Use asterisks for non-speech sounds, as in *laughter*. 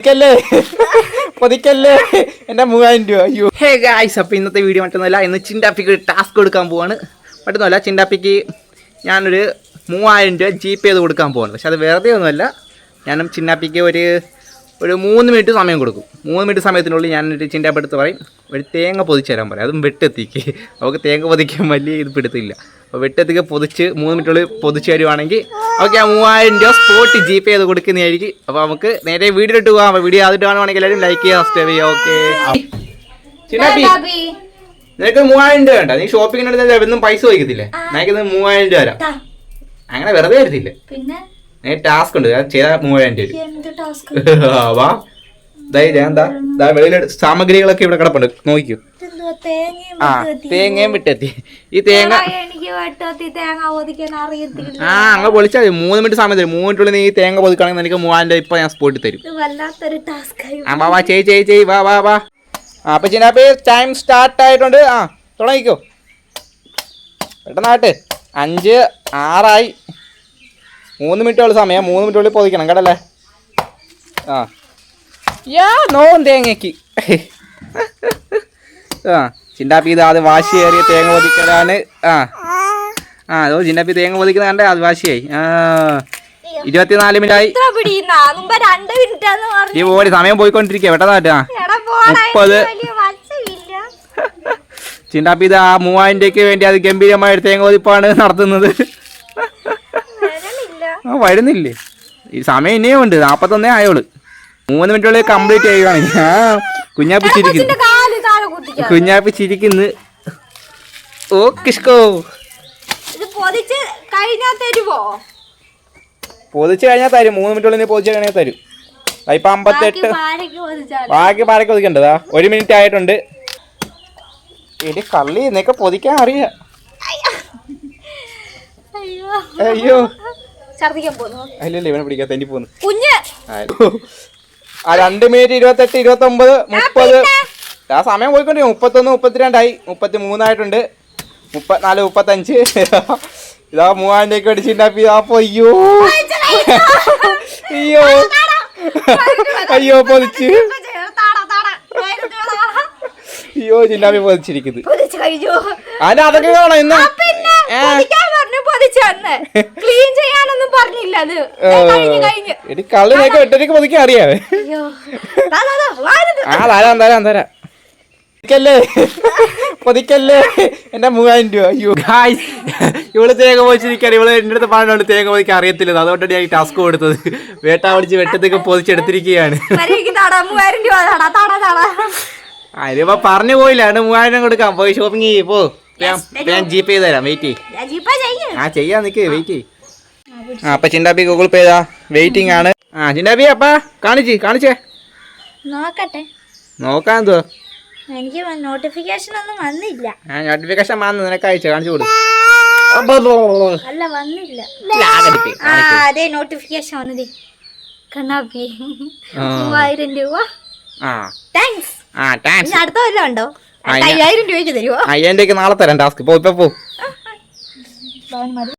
പൊതിക്കല്ലേ? പൊതിക്കല്ലേ? എന്റെ മൂവായിരം രൂപ. അയ്യോ. ഹേ ഗായ്സ് അപ്പോൾ ഇന്നത്തെ വീഡിയോ മറ്റൊന്നുമല്ല. ഇന്ന് ചിണ്ടാപ്പിക്ക് ഒരു ടാസ്ക് കൊടുക്കാൻ പോവാണ്. മറ്റൊന്നുമല്ല ചിണ്ടാപ്പിക്ക് ഞാനൊരു മൂവായിരം രൂപ ജി പേ ചെയ്ത് കൊടുക്കാൻ പോവാണ്. പക്ഷെ അത് വെറുതെ ഒന്നുമല്ല. ഞാനും ചിന്നാപ്പിക്ക് ഒരു ഒരു മൂന്ന് മിനിറ്റ് സമയം കൊടുക്കും. മൂന്ന് മിനിറ്റ് സമയത്തിനുള്ളിൽ ഞാനൊരു ചിൻഡാപ്പ് എടുത്ത് പറയും. ഒരു തേങ്ങ പൊതിച്ചു തരാൻ പറയും. അതും വെട്ടെത്തിക്ക്. അവൾക്ക് തേങ്ങ പൊതിക്കാൻ വലിയ ഇത് പിടുത്തില്ല വെട്ടെത്തിക്ക് പൊതിച്ച് മൂന്ന് മിനിറ്റുള്ളിൽ പൊതിച്ച് തരുവാണെങ്കിൽ ഓക്കെ ആ മൂവായിരം രൂപ സ്പോട്ട് ജി പേ ചെയ്ത് കൊടുക്കുന്നതായിരിക്കും. അപ്പോൾ നമുക്ക് നേരെ വീഡിയോയിലിട്ട് പോകാം അപ്പോൾ വീഡിയോ ആദ്യമായിട്ട് കാണുവാണെങ്കിൽ എല്ലാവരും ലൈക്ക് ചെയ്യുക സബ്സ്ക്രൈബ് ചെയ്യുക ഓക്കെ നിനക്ക് മൂവായിരം രൂപ വേണ്ട. നീ ഷോപ്പിങ്ങിന് എന്നും പൈസ വയ്ക്കത്തില്ലേ നിനക്ക് മൂവായിരം രൂപ തരാം. അങ്ങനെ വെറുതെ തരത്തില്ല പിന്നെ? നീ ടാസ്ക് ഉണ്ട്. ചെയ്താൽ മൂവായിരം രൂപ *laughs* വാ. ദാ ഞാൻ എന്താ വെളിയിൽ സാമഗ്രികളൊക്കെ ഇവിടെ കിടപ്പുണ്ട്. നോക്കിക്കോ. ആ തേങ്ങയും വിട്ടെത്തി ഈ തേങ്ങ എടാ, എനിക്ക് വെട്ടത്തി തേങ്ങ ഒതിക്കാൻ അറിയത്തില്ല. ആ അങ്ങ് പൊളിച്ചാൽ മതി. മൂന്ന് മിനിറ്റ് സമയം തരും. മൂന്ന് മിനിറ്റുള്ളിൽ നീ ഈ തേങ്ങ പൊതുക്കുകയാണെങ്കിൽ എനിക്ക് മൂവായിരം രൂപ ഇപ്പൊ ഞാൻ സ്പോട്ടിൽ തരും. ഇത് വല്ലാത്തൊരു ടാസ്ക് ആയി ആ വാ വാ ചെയ് ചെയ് ചെയ് വാ വാ വാ. ആ അപ്പൊ ചിനാപ്പി ടൈം സ്റ്റാർട്ട് ആയിട്ടുണ്ട്. ആ തുടങ്ങിക്കോ. പെട്ടെന്നാട്ടെ അഞ്ച് ആറായി. മൂന്ന് മിനിറ്റുള്ള സമയം. മൂന്ന് മിനിറ്റുള്ളിൽ പൊതിക്കണം കേട്ടല്ലേ? ആ. യാ നോവും തേങ്ങയ്ക്ക്. *laughs* ആ ചിണ്ടാപ്പി ഇത് അത് വാശി ഏറിയ തേങ്ങ പൊതിക്കലാണ്. ആ. ആ അതോ ചിണ്ടാപ്പി തേങ്ങ പൊതിക്കുന്ന കണ്ടേ അത് വാശിയായി. ആ ഇരുപത്തിനാല് മിനിറ്റ് ഈ പോയി സമയം പോയിക്കൊണ്ടിരിക്കുക വെട്ടതാട്ടാ മുപ്പത്. ചിന്താപ്പി ചിണ്ടാപ്പി ഇത് ആ മൂവായിരം രൂപയ്ക്ക് വേണ്ടി അത് ഗംഭീരമായ തേങ്ങ ഒതിപ്പാണ് നടത്തുന്നത്. ആ വരുന്നില്ലേ? ഈ സമയം ഇനിയും ഉണ്ട് നാപ്പത്തൊന്നേ ആയോൾ മൂന്ന് മിനിറ്റുള്ളിൽ കംപ്ലീറ്റ് ചെയ്യുകയാണ് ആ കുഞ്ഞാപ്പി കുഞ്ഞാപ്പി ചിരിക്കുന്നു. ഓ കിഷ്കോ. ഇത് പൊതിച്ച് കഴിഞ്ഞാ തരുവോ? പൊതിച്ച് കഴിഞ്ഞാൽ തരും. മൂന്ന് മിനിറ്റുള്ളിൽ പൊതിച്ച് കഴിഞ്ഞാൽ തരും. ഇപ്പൊ അമ്പത്തെട്ട് ബാക്കി പാരക്ക് ഒതുക്കണ്ടതാ ഒരു മിനിറ്റ് ആയിട്ടുണ്ട്. എടി കള്ളി നിനക്ക് പൊതിക്കാൻ അറിയാം. അയ്യോ. അല്ലല്ല ഇവനെ പിടിക്കാൻ തെന്നി പോന്നു. ആ രണ്ട് മിനിറ്റ് ഇരുപത്തെട്ട് ഇരുപത്തി ഒമ്പത് മുപ്പത്. ആ സമയം പോയിക്കൊണ്ട് മുപ്പത്തൊന്ന് മുപ്പത്തിരണ്ടായി. മുപ്പത്തി മൂന്നായിട്ടുണ്ട് മുപ്പത്തിനാല് മുപ്പത്തഞ്ച്. *laughs* ഇതാ മൂവായിരം രൂപയ്ക്ക് അടിച്ചിട്ടുണ്ടാക്കി അപ്പൊ അയ്യോ. അയ്യോ. അയ്യോ പൊതിച്ച്. അയ്യോ ചിന്നാപ്പി പൊതിച്ചിരിക്കുന്നത് അതിന് അതൊക്കെ കാണാം ഇന്ന്. ക്ലീൻ ചെയ്യാനൊന്നും പറഞ്ഞില്ല അത്. എടി പൊതിക്കാൻ അറിയാവേ. ആ തരാം തരാം തരാം. പൊതിക്കല്ലേ? പൊതിക്കല്ലേ? എന്റെ മൂവായിരം രൂപ. അയ്യോ. ഗായ്സ് ഇവൾ തേങ്ങ പൊതിച്ചിരിക്കാൻ ഇവൾ എന്റെ അടുത്ത് പാടാണ് തേങ്ങ പൊതിക്കാൻ അറിയത്തില്ല. അതുകൊണ്ടാണ് ഞാൻ ഈ ടാസ്ക് കൊടുത്തത്. വേട്ട പിടിച്ച് വെട്ടത്തേക്ക് പൊതിച്ചെടുത്തിരിക്കുകയാണ്. അതിപ്പോ പറഞ്ഞു പോയില്ല. ആണ് മൂവായിരം കൊടുക്കാം. പോയി ഷോപ്പിംഗ് ചെയ്യ്. പോ. ഞാൻ ജി പേ തരാം. വെയിറ്റ് ആ ചെയ്യാ നിക്ക്. വെയിറ്റ് ചെയ്യ്. ആ അപ്പൊ ചിന്താബി ഗൂഗിൾ പേ ചെയ്താ വെയിറ്റിംഗ് ആണ്. ആ ചിന്താബി അപ്പാ. കാണിച്ച് കാണിച്ചേ. നോക്കട്ടെ. നോക്കാൻ എന്തുവാ? എനിക്ക് നോട്ടിഫിക്കേഷൻ ഒന്നും വന്നില്ല. ആ നോട്ടിഫിക്കേഷൻ വന്നു നിനക്ക് അയച്ചു കാണിച്ചു കൊടുക്കും. അല്ല വന്നില്ല. ആ അതെ നോട്ടിഫിക്കേഷൻ വന്നത്. കണ്ണാപ്പി. മൂവായിരം രൂപ. ആ. താങ്ക്സ് ആ താങ്ക്സ് ഇനി അടുത്ത വല്ലതും ഉണ്ടോ? അയ്യായിരം രൂപയ്ക്ക് തരുമോ അയ്യന്റെക്ക് നാളെ തരാം ടാസ്ക്. പോ ഇപ്പൊ പോ. മതി.